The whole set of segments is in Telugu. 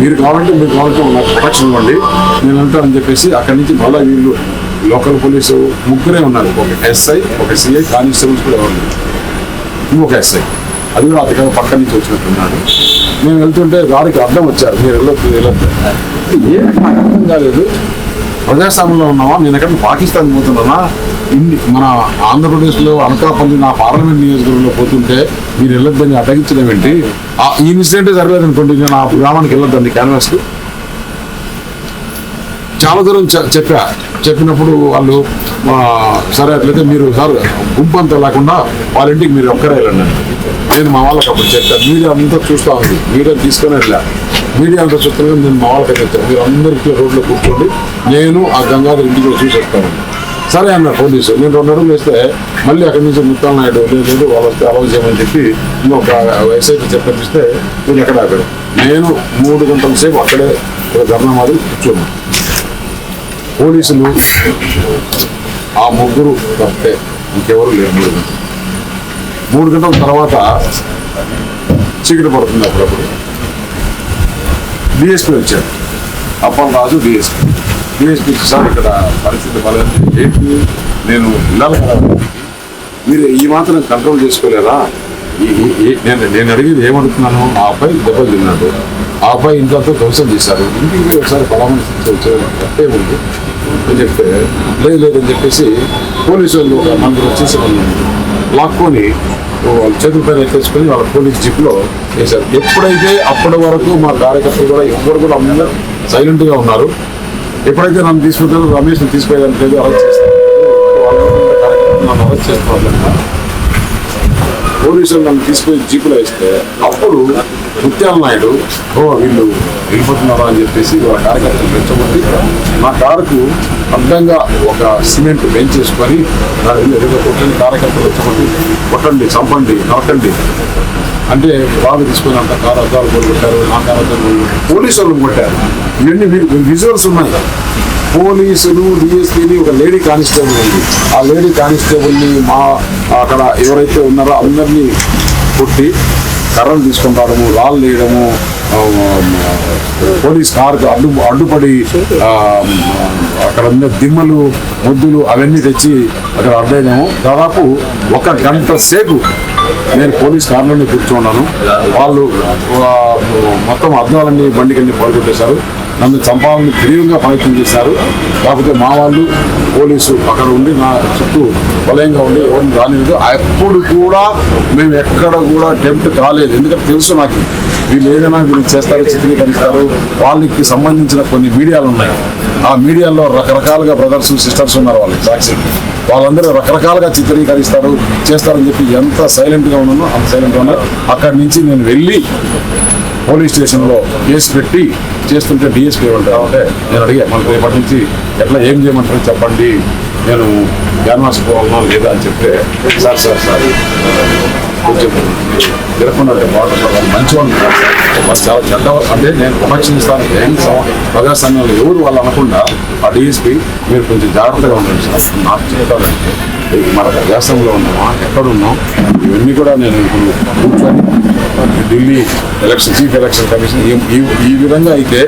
మీరు కావాలంటే మీరు కావాలంటే నాకు ప్రొటెక్షన్ ఇవ్వండి నేను వెళ్తానని చెప్పేసి అక్కడి నుంచి మళ్ళీ వీళ్ళు లోకల్ పోలీసు ముగ్గురే ఉన్నారు. ఒక ఎస్ఐ ఒక సిఐ కానిస్టేబుల్స్ కూడా ఉన్నారు ఇంకొక ఎస్ఐ. అది కూడా అతను పక్క నుంచి వచ్చినట్టున్నాడు. మేము వెళ్తుంటే వారికి అర్థం వచ్చారు. మీరు వెళ్ళొద్దు వెళ్ళొద్దు. ఏం అర్థం కాలేదు. ప్రజాస్వామ్యంలో ఉన్నావా? నేను ఎక్కడ పాకిస్తాన్ పోతున్నానా? ఇన్ని మన ఆంధ్రప్రదేశ్లో అనకాపల్లి నా పార్లమెంట్ నియోజకవర్గంలో పోతుంటే మీరు వెళ్ళొద్దని అడ్డగించడం ఏంటి? ఆ- ఈ ఇన్సిడెంట్ జరగలేదు అనుకోండి నేను ఆ గ్రామానికి వెళ్ళొద్దండి క్యాన్వాస్ చాలా దూరం చెప్పా చెప్పినప్పుడు వాళ్ళు సరే అట్లయితే మీరు సార్ గుంపు అంతా లేకుండా వాళ్ళ ఇంటికి మీరు ఒక్కరే వెళ్ళండి. నేను మా వాళ్ళకి అప్పుడు చెప్పాను మీడియా అంతా చూస్తూ ఉంది మీడియా తీసుకొని వెళ్ళా. మీడియా అంతా చూస్తున్నాను నేను మా వాళ్ళకి చెప్తాను మీరు అందరికీ రోడ్లో కూర్చోండి నేను ఆ గంగాధర్ ఇంటికి వచ్చి చూసి చెప్తాను సరే అన్న పోలీసు నేను రెండు అడుగులు వేస్తే మళ్ళీ అక్కడి నుంచి ముత్తాల నాయుడు లేదు వాళ్ళకి అలౌ చేయమని చెప్పి ఇంకొక ఎస్ఐకి చెప్పిస్తే నేను ఎక్కడ అక్కడ నేను మూడు గంటల సేపు అక్కడే ఒక ధర్నా మాదిరి కూర్చున్నాను పోలీసులు ఆ ముగ్గురు తప్పితే ఇంకెవరు లేరు మూడు గంటలు. మూడు గంటల తర్వాత చీకటి పడుతుంది అప్పుడప్పుడు. డిఎస్పీ వచ్చాడు. Appal Raju DSP DSP sir ఇక్కడ పరిస్థితి బాగాలేదు ఏంటి? నేను వెళ్ళాలి కదా మీరు ఈ మాత్రం కంట్రోల్ చేసుకోలేరా నేను నేను అడిగేది ఏమనుకున్నాను? ఆ అబ్బాయి దెబ్బలు తిన్నాడు. ఆ అబ్బాయి ఇంట్లో ధ్వంసం చేశారు ఇంటికి ఒకసారి పరామర్శించి వచ్చారు తప్పే ఉంది. అని చెప్తే లేదు లేదని చెప్పేసి పోలీసు వాళ్ళు ఒక నలుగురు వచ్చేసి వాళ్ళు లాక్కొని వాళ్ళ చేతుల పైన ఎక్కేసుకొని వాళ్ళ పోలీస్ జీప్లో వేశారు. ఎప్పుడైతే అప్పటి వరకు మా కార్యకర్తలు కూడా ఎవరు కూడా అందరూ సైలెంట్గా ఉన్నారు. ఎప్పుడైతే నన్ను తీసుకుంటారో రమేష్ని తీసుకెళ్ళడానికి లేదు అరెస్ట్ చేస్తాను. నన్ను అరెస్ట్ చేసుకోవాలి పోలీసులు నన్ను తీసుకొని జీపులో వేస్తే అప్పుడు ముత్యాల నాయుడు ఓ వీళ్ళు వెళ్ళిపోతున్నారా? అని చెప్పేసి వాళ్ళ కార్యకర్తలు పెంచబట్టి నా కారుకు అడ్డంగా ఒక సిమెంట్ బెంచ్ చేసుకొని నా వెళ్ళి ఎదురుగా కొట్టండి కార్యకర్తలు వచ్చబట్టి కొట్టండి చంపండి నరకండి. అంటే బాగా తీసుకుని అంత కారు అద్దాలు నా కారు అద్దాలు కూడా కొట్టారు. పోలీసు వాళ్ళు కొట్టారు ఇవన్నీ విజువల్స్ ఉన్నాయి పోలీసులు డిఎస్పీని ఒక లేడీ కానిస్టేబుల్ ఉంది. ఆ లేడీ కానిస్టేబుల్ని మా అక్కడ ఎవరైతే ఉన్నారో అందరినీ కొట్టి కర్రలు తీసుకొని రావడము రాళ్ళు వేయడము పోలీస్ కార్కు అడ్డు అడ్డుపడి అక్కడ ఉన్న దిమ్మలు ముద్దులు అవన్నీ తెచ్చి అక్కడ అడ్డైనాము. దాదాపు ఒక గంట సేపు నేను పోలీస్ కార్లోనే కూర్చున్నాను. వాళ్ళు మొత్తం అద్దాలన్నీ బండికన్నీ పడుకుంటేశారు నన్ను చంపాలని తీవ్రంగా ప్రయత్నం చేశారు. కాకపోతే మా వాళ్ళు పోలీసు అక్కడ ఉండి నా చుట్టూ బలంగా ఉండి ఎవరిని రానివ్వదు ఎప్పుడు కూడా మేము ఎక్కడ కూడా టెంప్ట్ కాలేదు. ఎందుకంటే తెలుసు నాకు వీళ్ళు ఏదైనా వీళ్ళు చేస్తారు చిత్రీకరిస్తారు వాళ్ళకి సంబంధించిన కొన్ని మీడియాలు ఉన్నాయి. ఆ మీడియాలో రకరకాలుగా బ్రదర్స్ సిస్టర్స్ ఉన్నారు వాళ్ళకి సాక్షి. వాళ్ళందరూ రకరకాలుగా చిత్రీకరిస్తారు చేస్తారని చెప్పి ఎంత సైలెంట్గా ఉన్నానో అంత సైలెంట్గా ఉన్నారు అక్కడి నుంచి నేను వెళ్ళి పోలీస్ స్టేషన్లో కేసు పెట్టి చేస్తుంటే డిఎస్పీ ఏమంటారు అంటే నేను అడిగా మనకు రేపటి నుంచి ఎట్లా ఏం చేయమంటారో చెప్పండి. నేను క్యాన్వాస్ పోవాలన్నా లేదా అని చెప్తే సార్ సార్ సార్ కొంచెం తిరగకుండా బాగుంటుంది మంచివాళ్ళు వాళ్ళు చాలా చెడ్డ అంటే నేను ప్రొటెక్షన్ ఏం సమ- ఎవరు వాళ్ళు అనకుండా ఆ డిఎస్పీ మీరు కొంచెం జాగ్రత్తగా ఉండండి సార్ నాకు చెప్పాలంటే మన ప్రజాస్వామ్యంలో ఉన్నామా ఎక్కడ ఇవన్నీ కూడా నేను ఇప్పుడు కూర్చొని Delhi election chief election commission ఈ- విధంగా అయితే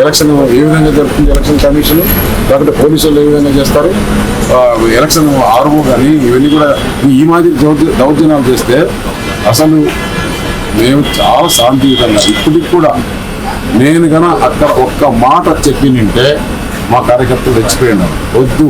ఎలక్షన్ ఏ విధంగా జరుగుతుంది ఎలక్షన్ కమిషన్ లేకపోతే పోలీసులు ఏ విధంగా చేస్తారు? ఎలక్షన్ ఆర్ఓ కానీ ఇవన్నీ కూడా ఈ మాదిరి దౌర్జన్యాలు చేస్తే అసలు మేము చాలా శాంతియుతంగా ఇప్పటికి కూడా నేను కనుక అక్కడ ఒక్క మాట చెప్పినంటే మా కార్యకర్తలు తెచ్చిపోయినారు వద్దు.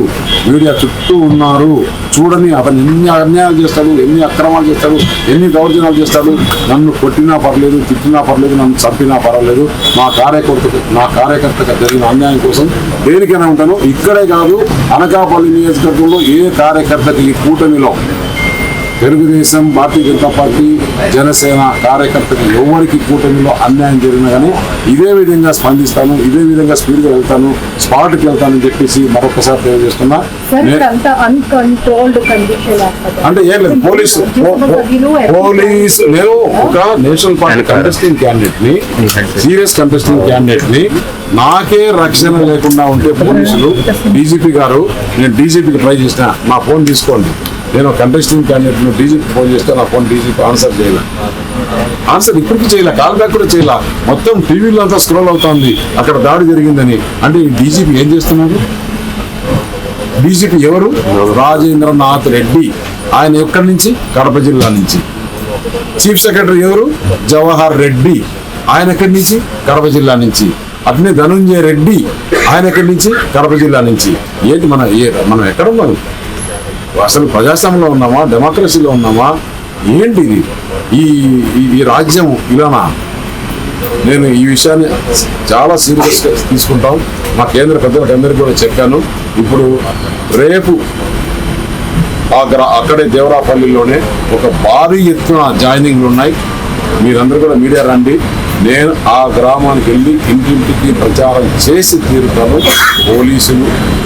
మీడియా చుట్టూ ఉన్నారు. చూడని అతను ఎన్ని అన్యాయాలు చేస్తాడు ఎన్ని అక్రమాలు చేస్తాడు ఎన్ని దౌర్జన్యాలు చేస్తాడు. నన్ను కొట్టినా పర్లేదు తిట్టినా పర్లేదు నన్ను చంపినా పర్వాలేదు. మా కార్యకర్తకు నా కార్యకర్తకు జరిగిన అన్యాయం కోసం దేనికైనా ఉంటాను. ఇక్కడే కాదు అనకాపల్లి నియోజకవర్గంలో ఏ కార్యకర్తకి ఈ కూటమిలో తెలుగుదేశం భారతీయ జనతా పార్టీ జనసేన కార్యకర్తలు ఎవరికి కూటమిలో అన్యాయం జరిగినా కానీ ఇదే విధంగా స్పందిస్తాను ఇదే విధంగా స్పీడ్గా వెళ్తాను స్పాట్కి వెళ్తానని చెప్పేసి మరొకసారి తెలియజేస్తున్నా. అంటే ఏం లేదు పోలీసు పోలీస్ నేను ఒక నేషనల్ పార్టీ కంటెస్టింగ్ క్యాండిడేట్ని సీరియస్ కంటెస్టింగ్ క్యాండిడేట్ని నాకే రక్షణ లేకుండా ఉంటే పోలీసులు డీజీపీ గారు నేను డీజీపీకి ట్రై చేసిన నా ఫోన్ తీసుకోండి. నేను కంటెస్టింగ్ క్యాండిడేట్ను డీజీపీ ఫోన్ చేస్తే నా ఫోన్ డీజీపీ ఆన్సర్ చేయలేదు ఆన్సర్ ఇప్పటికీ చేయలే కాల్ బ్యాక్ కూడా చేయలే. మొత్తం టీవీలో అంతా స్క్రోల్ అవుతోంది. అక్కడ దాడి జరిగిందని. అంటే ఈ డీజీపీ ఏం చేస్తున్నాడు డీజీపీ ఎవరు? రాజేంద్రనాథ్ రెడ్డి. ఆయన ఎక్కడి నుంచి? కడప జిల్లా నుంచి. చీఫ్ సెక్రటరీ ఎవరు? జవహర్ రెడ్డి. ఆయన ఎక్కడి నుంచి? కడప జిల్లా నుంచి. అట్నే ధనుంజయ రెడ్డి. ఆయన ఎక్కడి నుంచి? కడప జిల్లా నుంచి. ఏంటి మన ఏ మనం ఎక్కడ ఉన్నాం అసలు ప్రజాస్వామ్యంలో ఉన్నామా? డెమోక్రసీలో ఉన్నామా? ఏంటి ఇది ఈ ఈ- రాజ్యం ఇలానా? నేను ఈ విషయాన్ని చాలా సీరియస్గా తీసుకుంటాం. మా కేంద్ర పెద్దలకు అందరికీ కూడా చెప్పాను. ఇప్పుడు రేపు ఆ గ్రా అక్కడే దేవరాపల్లిలోనే ఒక భారీ ఎత్తున జాయినింగ్లు ఉన్నాయి. మీరందరూ కూడా మీడియా రండి. నేను ఆ గ్రామానికి వెళ్ళి ఇంటింటికి ప్రచారం చేసి తీరుతాను. పోలీసులు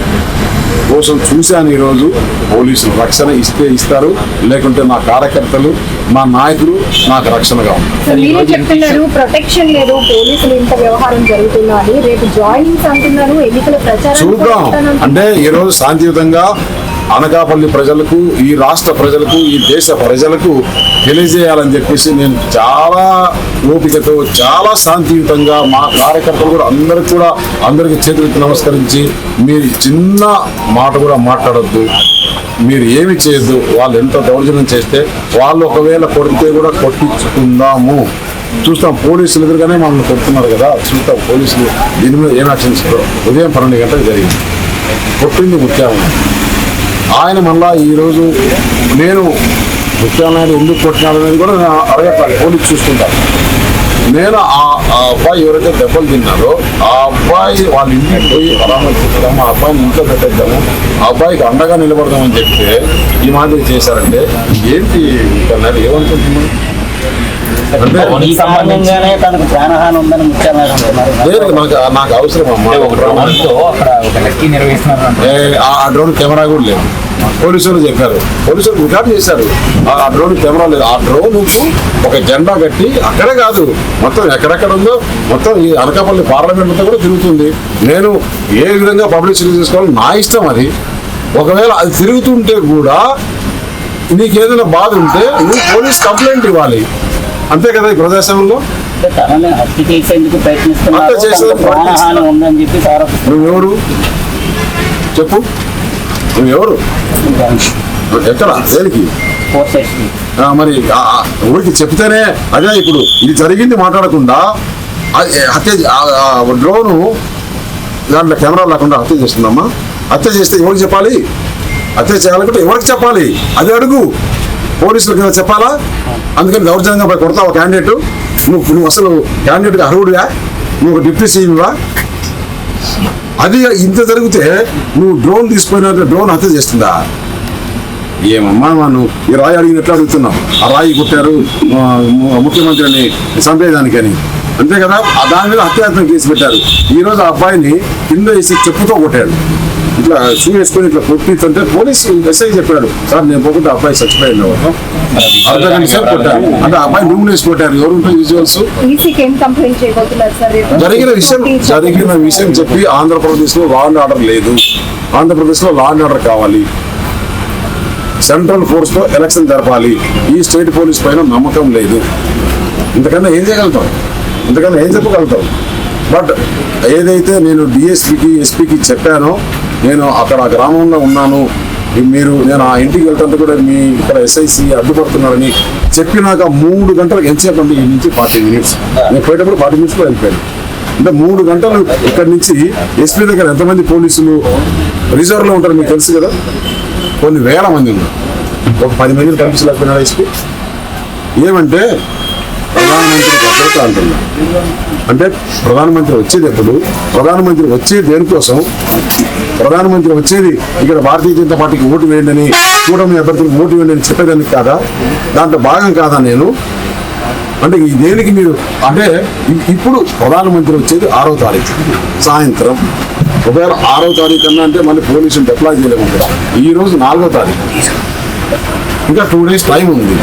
కోసం చూశాను ఈరోజు. పోలీసులు రక్షణ ఇస్తే ఇస్తారు. లేకుంటే నా కార్యకర్తలు నా నాయకులు నాకు రక్షణగా చెప్తున్నారు ప్రొటెక్షన్ లేదు పోలీసులు ఇంత వ్యవహారం జరుగుతున్నది. రేపు జాయినింగ్స్ అంటున్నారు ఎన్నికల ప్రచారం చూద్దాం. అంటే ఈ రోజు శాంతియుతంగా అనకాపల్లి ప్రజలకు ఈ రాష్ట్ర ప్రజలకు ఈ దేశ ప్రజలకు తెలియజేయాలని చెప్పేసి నేను చాలా ఓపికతో చాలా శాంతియుతంగా మా కార్యకర్తలు కూడా అందరికి కూడా అందరికి చేతులకి నమస్కరించి మీరు చిన్న మాట కూడా మాట్లాడొద్దు. మీరు ఏమి చేయొద్దు. వాళ్ళు ఎంత దౌర్జన్యం చేస్తే వాళ్ళు ఒకవేళ కొడితే కూడా కొట్టించుకుందాము. చూస్తాం పోలీసులు ఎదురుగానే మమ్మల్ని కొడుతున్నారు కదా. చూస్తాం పోలీసులు దీని మీద ఏం యాక్షన్ ఉదయం పన్నెండు గంటలకు జరిగింది. కొట్టింది ముత్యాలను. ఆయన మళ్ళా ఈరోజు నేను ముత్యాలనాయుడు ఎందుకు కొట్టినాడు అనేది కూడా నేను అడగట్లేదు పోలీసు చూసుకుంటాను నేను ఆ అబ్బాయి ఎవరైతే దెబ్బలు తిన్నారో ఆ అబ్బాయి వాళ్ళ ఇంటికి పోయి పరామర్శిద్దాము ఆ అబ్బాయిని ఇంట్లో పెట్టేద్దాము ఆ అబ్బాయికి అండగా నిలబడదామని చెప్తే ఈ మాదిరి చేశారంటే ఏంటి ఇక్కడ ఏమనుకుంటున్నాను ఈ కారణంగానే తనకు ప్రాణహాని ఉందని లేదు నాకు నాకు అవసరం అమ్మా ఆ డ్రోన్ కెమెరా కూడా లేదు. పోలీసులు చెప్పారు. పోలీసులు రికార్డ్ చేశారు. ఆ ఆ డ్రోన్ కెమెరా లేదు. ఆ డ్రోన్ ఒక జెండా కట్టి అక్కడే కాదు మొత్తం ఎక్కడెక్కడ ఉందో మొత్తం ఈ అనకాపల్లి పార్లమెంట్ అంతా కూడా తిరుగుతుంది. నేను ఏ విధంగా పబ్లిసిటీ చేసుకోవాలి నా ఇష్టం అది. ఒకవేళ అది తిరుగుతుంటే కూడా నీకు ఏదైనా బాధ ఉంటే నువ్వు పోలీస్ కంప్లైంట్ ఇవ్వాలి. అంతే కదా ఈ ప్రదేశంలో అంటే తనని హత్య చేసేందుకు ప్రయత్నిస్తున్నారు హత్య చేసేందుకు తనకు ప్రాణహాని ఉందని చెప్పి ఆరోపిస్తున్నారు. నువ్వెవరు? చెప్పు. నువ్వెవరు? ఎక్కడ? దేనికి? మరి ఊరికి చెప్తేనే అదే ఇప్పుడు. ఇది జరిగింది మాట్లాడకుండా హత్య డ్రోను దాంట్లో కెమెరా లేకుండా హత్య చేస్తుందమ్మా. హత్య చేస్తే ఎవరికి చెప్పాలి? హత్య చేయాలనుకుంటే ఎవరికి చెప్పాలి? అది అడుగు. పోలీసులకు కదా చెప్పాలా? అందుకని దౌర్జన్యంగా పోయి కొడతావు క్యాండిడేట్? నువ్వు నువ్వు అసలు క్యాండిడేట్గా అర్హుడివా? నువ్వు ఒక డిప్యూటీ సీఎంవా అది ఇంత జరిగితే నువ్వు డ్రోన్ తీసుకుపోయినట్టు డ్రోన్ హత్య చేస్తుందా? ఏమమ్మా మనం ఈ రాయి అడిగినట్లు అడుగుతున్నాం ఆ రాయి కొట్టారు ముఖ్యమంత్రిని చంపేదానికని అంతే కదా? ఆ దాని మీద హత్యాయత్నం కేసు పెట్టారు. ఈ రోజు ఆ అబ్బాయిని కింద వేసి చెప్పుతో కొట్టాడు. ఇట్లా షూ వేసుకొని ఇట్లా కొట్టిందంటే పోలీసు ఎస్ఐ చెప్పాడు సార్ నేను పోకుంటే ఆ అబ్బాయి చచ్చిపోయింది అర్ధ గంట సేపు కొట్టారు. అంటే అబ్బాయి రూమ్ వేసి కొట్టారు. ఎవరు విజువల్స్ జరిగిన విషయం జరిగిన విషయం చెప్పి ఆంధ్రప్రదేశ్లో లా అండ్ ఆర్డర్ లేదు. ఆంధ్రప్రదేశ్లో లా అండ్ ఆర్డర్ కావాలి. సెంట్రల్ ఫోర్స్తో ఎలక్షన్ జరపాలి. ఈ స్టేట్ పోలీస్ పైన నమ్మకం లేదు. ఇంతకన్నా ఏం చేయగలుగుతాం? ఇంతకన్నా ఏం చెప్పగలుగుతాం? బట్ ఏదైతే నేను డిఎస్పీకి ఎస్పీకి చెప్పానో నేను అక్కడ గ్రామంలో ఉన్నాను. మీరు నేను ఆ ఇంటికి వెళ్తుంటే కూడా మీ ఇక్కడ ఎస్ఐసి అడ్డుపడుతున్నారని చెప్పినాక మూడు గంటలకు ఎంతసేపు అంటే ఈ నుంచి ఫార్టీ మినిట్స్. నేను పోయేటప్పుడు ఫార్టీ మినిట్స్లో వెళ్ళిపోయాను. అంటే మూడు గంటలు ఇక్కడ నుంచి ఎస్పీ దగ్గర ఎంతమంది పోలీసులు రిజర్వ్లో ఉంటారు మీకు తెలుసు కదా? కొన్ని వేల మంది ఉన్నారు. ఒక పది మందిని పంపించలేకపోయినాడు ఎస్పీ ఏమంటే ప్రధానమంత్రి భద్రత అంటున్నా? అంటే ప్రధానమంత్రి వచ్చేది ఎప్పుడు? ప్రధానమంత్రి వచ్చేది దేనికోసం? ప్రధానమంత్రి వచ్చేది ఇక్కడ భారతీయ జనతా పార్టీకి ఓటు వేయండి అని కూటమి అభ్యర్థులకు ఓటు వేయండి అని చెప్పేదానికి కాదా? దాంట్లో భాగం కాదా నేను? అంటే ఈ దేనికి మీరు అంటే ఇప్పుడు ప్రధానమంత్రి వచ్చేది ఆరో తారీఖు సాయంత్రం. ఒకవేళ ఆరో తారీఖు అన్నా అంటే మళ్ళీ పోలీసులు డిప్లాయ్ చేయలేము ఇక్కడ. ఈ రోజు నాలుగో తారీఖు. ఇంకా టూ డేస్ టైం ఉంది.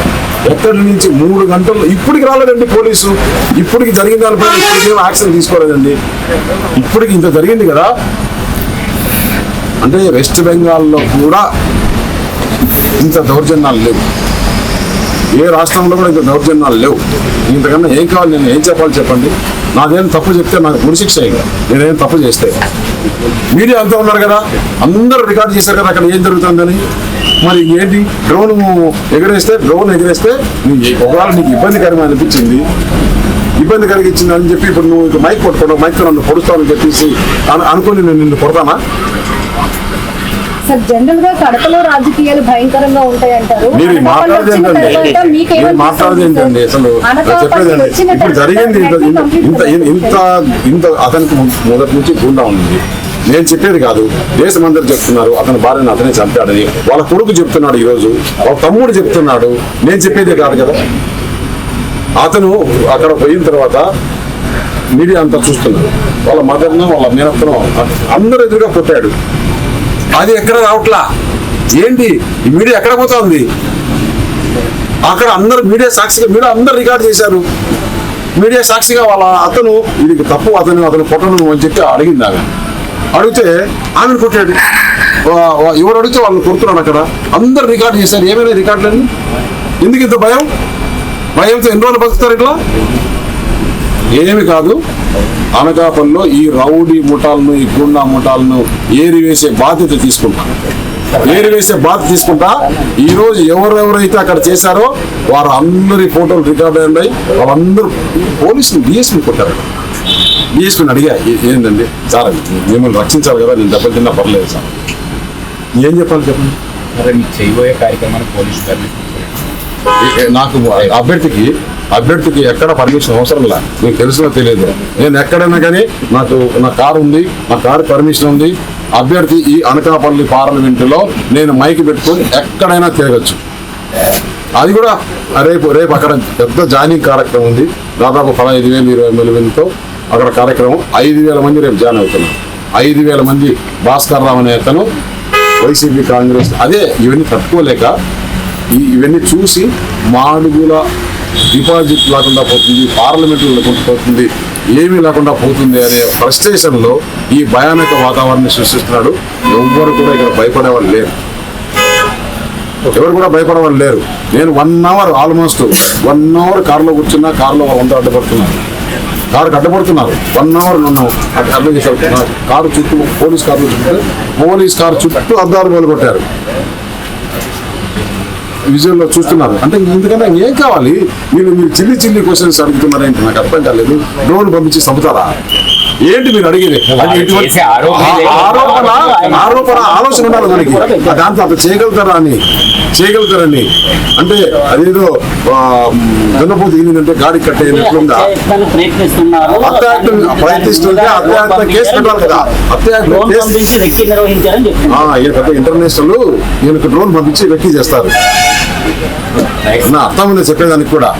ఎక్కడి నుంచి మూడు గంటలు ఇప్పటికి రాలేదండి పోలీసు. ఇప్పటికి జరిగిన దానిపై ఇప్పటికి యాక్షన్ తీసుకోలేదండి. ఇప్పటికి ఇంత జరిగింది కదా. అంటే వెస్ట్ బెంగాల్లో కూడా ఇంత దౌర్జన్యాలు లేవు. ఏ రాష్ట్రంలో కూడా ఇంత దౌర్జన్యాలు లేవు. ఇంతకన్నా ఏం కావాలి నేను ఏం చెప్పాలి చెప్పండి. నాదేం తప్పు చెప్తే నాకు గురిశిక్ష అయ్యింది నేనేం తప్పు చేస్తే. మీడియా అంతా ఉన్నారు కదా. అందరూ రికార్డు చేశారు కదా అక్కడ ఏం జరుగుతుందని. మరి ఏంటి డ్రోన్ ఎగరేస్తే డ్రోన్ ఎగరేస్తే ఒకవేళ నీకు ఇబ్బందికరంగా అనిపించింది ఇబ్బంది కలిగించింది అని చెప్పి ఇప్పుడు నువ్వు ఇక మైక్ పట్టుకోవడం మైక్ నన్ను పొడుస్తావని చెప్పేసి అను- అనుకుని నేను నిన్ను కొడతానా? సార్ జనరల్గా కడపలో రాజకీయాలు భయంకరంగా ఉంటాయి అంటారు అసలు సార్? అనకాపల్లి చెప్పేది ఏంటి? వచ్చిన ఇప్పుడు జరిగింది ఇంత ఇంత ఇంత అతనికి మొదటి నుంచి గుండా ఉంది. నేను చెప్పేది కాదు. దేశమందరూ చెప్తున్నారు అతని భార్యను అతనే చంపాడని. వాళ్ళ కొడుకు చెప్తున్నాడు ఈ రోజు వాళ్ళ తమ్ముడు చెప్తున్నాడు. నేను చెప్పేదే కాదు కదా? అతను అక్కడ పోయిన తర్వాత మీడియా అంతా చూస్తున్నారు. వాళ్ళ మదర్ను వాళ్ళ మేనత్తను అందరూ ఎదురుగా కొట్టాడు. అది ఎక్కడ రావట్లా? ఏంటి? ఈ మీడియా ఎక్కడ పోతా ఉంది అక్కడ అందరు మీడియా సాక్షిగా మీడియా అందరు రికార్డ్ చేశారు. మీడియా సాక్షిగా వాళ్ళ అతను ఇది తప్పు అతను అతను కొట్టను అని చెప్పి అడిగింది ఆమె. అడిగితే ఆమెను కొట్టాడు ఎవరు అడిగితే వాళ్ళని కొడుతున్నాడు అక్కడ. అందరు రికార్డు చేశారు. ఏమైనా రికార్డులన్నీ ఎందుకు ఇంత భయం? భయంతో ఎన్ని రోజులు బతుకుతారు ఇట్లా? ఏమి కాదు. అనకాపల్లిలో ఈ రౌడీ ముఠాలను ఈ గుండా ముఠాలను ఏరివేసే బాధ్యత తీసుకుంటా. ఏరివేసే బాధ్యత తీసుకుంటా. ఈరోజు ఎవరెవరైతే అక్కడ చేశారో వారు అందరి ఫోటోలు రికార్డ్ అయ్యాయి వాళ్ళందరూ పోలీసులు డిఎస్పీ కొట్టారు. డిఎస్పీని అడిగా "ఏ- ఏందండి? సార్ మిమ్మల్ని రక్షించాలి కదా నేను దెబ్బలు తిన్నా పర్లేదు సార్. ఏం చెప్పాలి చెప్పండి? మరి మీకు చేయబోయే కార్యక్రమానికి పోలీసు ఏ- నాకు అభ్యర్థికి అభ్యర్థికి ఎక్కడ పర్మిషన్ అవసరం లే. మీకు తెలుసునో తెలియదు. నేను ఎక్కడైనా కానీ నాకు నా కారు ఉంది నా కారు పర్మిషన్ ఉంది. అభ్యర్థి ఈ అనకాపల్లి పార్లమెంటులో నేను మైక్ పెట్టుకొని ఎక్కడైనా తిరగచ్చు. అది కూడా రేపు రేపు అక్కడ పెద్ద జాయినింగ్ కార్యక్రమం ఉంది. దాదాపు పదహైదు వేలు ఇరవై వేల మందితో అక్కడ కార్యక్రమం ఐదు వేల మంది రేపు జాయిన్ అవుతున్నారు ఐదు వేల మంది భాస్కర్ రావు అనే అతను వైసీపీ కాంగ్రెస్ అదే ఇవన్నీ తట్టుకోలేక ఈ ఇవన్నీ చూసి మాడుగుల డిపాజిట్ లేకుండా పోతుంది పార్లమెంట్లో లేకుండా పోతుంది ఏమీ లేకుండా పోతుంది అనే ఫ్రస్ట్రేషన్లో ఈ భయానక వాతావరణాన్ని సృష్టిస్తున్నాడు. ఎవ్వరు కూడా ఇక్కడ భయపడేవాళ్ళు లేరు. ఎవరు కూడా భయపడేవాళ్ళు లేరు. నేను one hour almost one hour కార్లో కూర్చున్నా కార్లో వంద అడ్డుపడుతున్నారు కారు అడ్డపడుతున్నారు వన్ అవర్ నన్ను అడ్డ- చేశారు కారు చుట్టూ పోలీస్ కారు చుట్టూ పోలీస్ కారు చుట్టూ అద్దాలు మొదలు కొట్టారు విజువల్లో చూస్తున్నారు. అంటే ఎందుకంటే ఏం కావాలి? మీరు మీరు చిల్లి చిల్లి క్వశ్చన్స్ అడుగుతున్నారేంటి? నాకు అర్థం కాలేదు. డ్రోన్ పంపించి చంపుతారా? ఏంటి మీరు అడిగేది? ఆరోపణ ఆరోపణ ఆలోచన ఉండాలి మనకి. ఆ దాంతో అంత చేయగలుగుతారా అని? చేయగలుగుతారని అంటే అదేదో దున్నపోతు ఈనిందంటే గాడి హత్యాయత్నం ప్రయత్నిస్తుంటే హత్యాయత్నం కేసు పెట్టాలి కదా. హత్యాయత్నం ఇంటర్నేషనల్ ఈయనకు డ్రోన్ పంపించి వెక్కి చేస్తారు. నా అర్థం ఉంది చెప్పేదానికి కూడా.